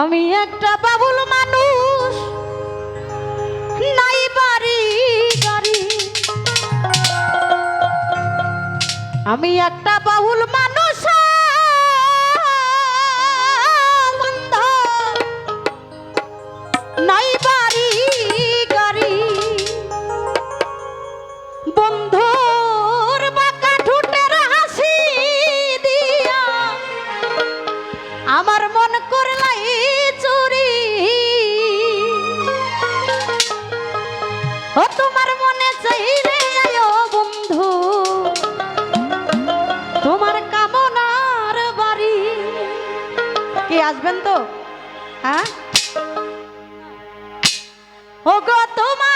আমি একটা বাবুল মানুষ। নাই বাড়ি গাড়ি আমি একটা বাবুল আসবেন তো? হ্যাঁ? ও গো তোমারে